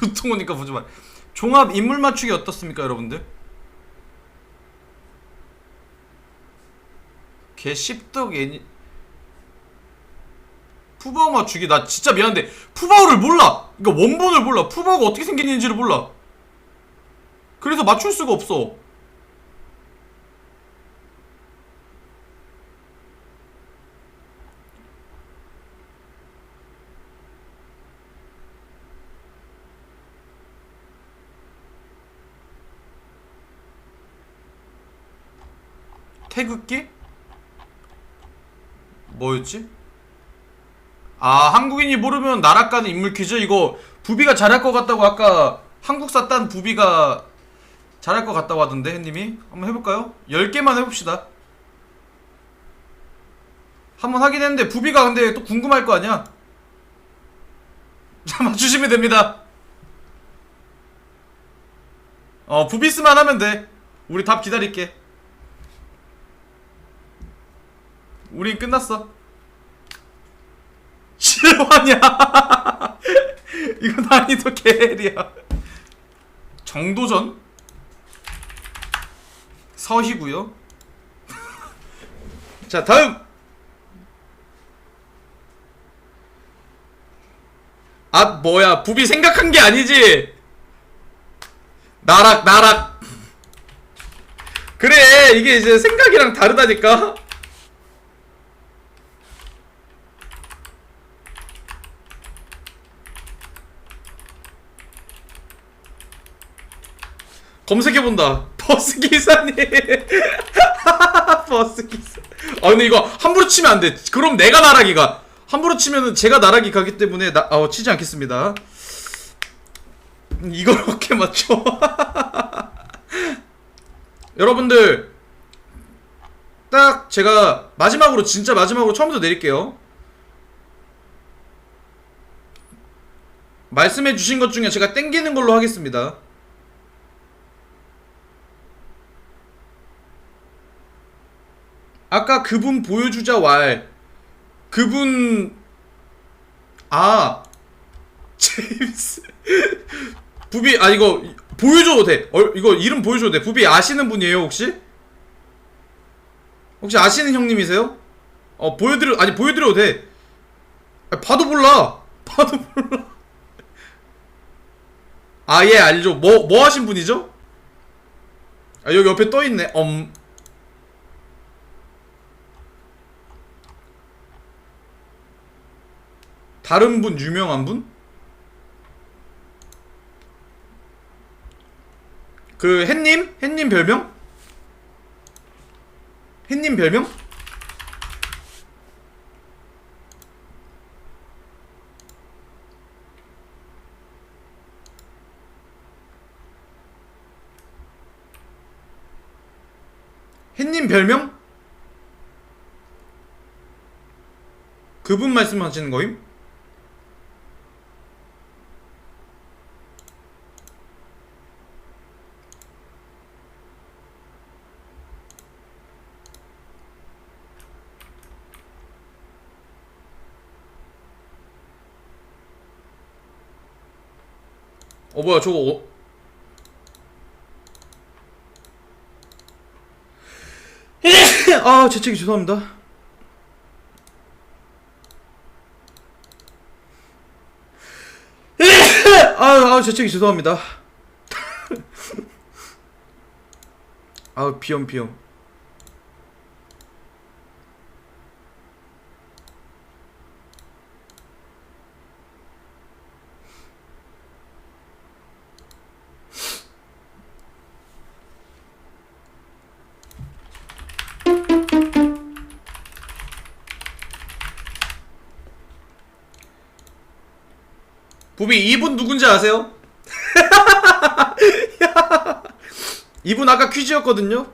두통 오니까 보지 마. 종합 인물 맞추기 어떻습니까, 여러분들? 개 씹덕 애니 푸바오 맞추기 나 진짜 미안한데 푸바오를 몰라. 그러니까 원본을 몰라. 푸바오가 어떻게 생겼는지를 몰라. 그래서 맞출 수가 없어. 태극기? 뭐였지? 아 한국인이 모르면 나락가는 인물 퀴즈? 이거 부비가 잘할 것 같다고 아까 한국사 딴 부비가 잘할 것 같다고 하던데 햇님이? 한번 해볼까요? 10개만 해봅시다. 한번 하긴 했는데 부비가 근데 또 궁금할 거 아니야? 자 맞추시면 됩니다. 어 부비스만 하면 돼. 우리 답 기다릴게 우린 끝났어. 실화냐? 이거 난이도 개헬이야. 정도전? 서희구요? 자 다음! 아 뭐야. 부비 생각한 게 아니지? 나락 나락. 그래 이게 이제 생각이랑 다르다니까 검색해본다. 버스 기사님. 버스 기사. 아, 근데 이거 함부로 치면 안 돼. 그럼 내가 나락이가. 함부로 치면은 제가 나락이 가기 때문에 나, 어, 치지 않겠습니다. 음, 이걸 어떻게 맞춰? 여러분들, 딱 제가 마지막으로, 진짜 마지막으로 처음부터 내릴게요. 말씀해 주신 것 중에 제가 땡기는 걸로 하겠습니다. 아까 그분 보여주자 왈. 그분 아 제임스. 부비 아 이거 보여줘도 돼. 어, 이거 이름 보여줘도 돼. 부비 아시는 분이에요 혹시? 혹시 아시는 형님이세요? 어 보여드려 아니 보여드려도 돼. 아, 봐도 몰라. 봐도 몰라. 아 예 알죠. 뭐뭐 하신 분이죠? 아 여기 옆에 떠 있네. 엄 다른 분 유명한 분? 그 햇님? 햇님 별명? 햇님 별명? 햇님 별명? 그분 말씀하시는 거임? 어 뭐야 저거 어... 아 재채기 죄송합니다. 아, 아 재채기 죄송합니다. 아 비염 비염 부비 이분 누군지 아세요? 이분 아까 퀴즈였거든요.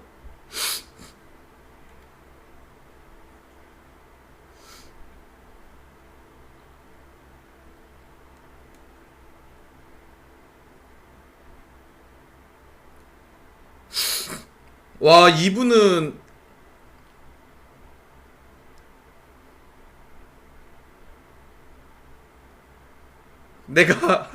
와 이분은 내가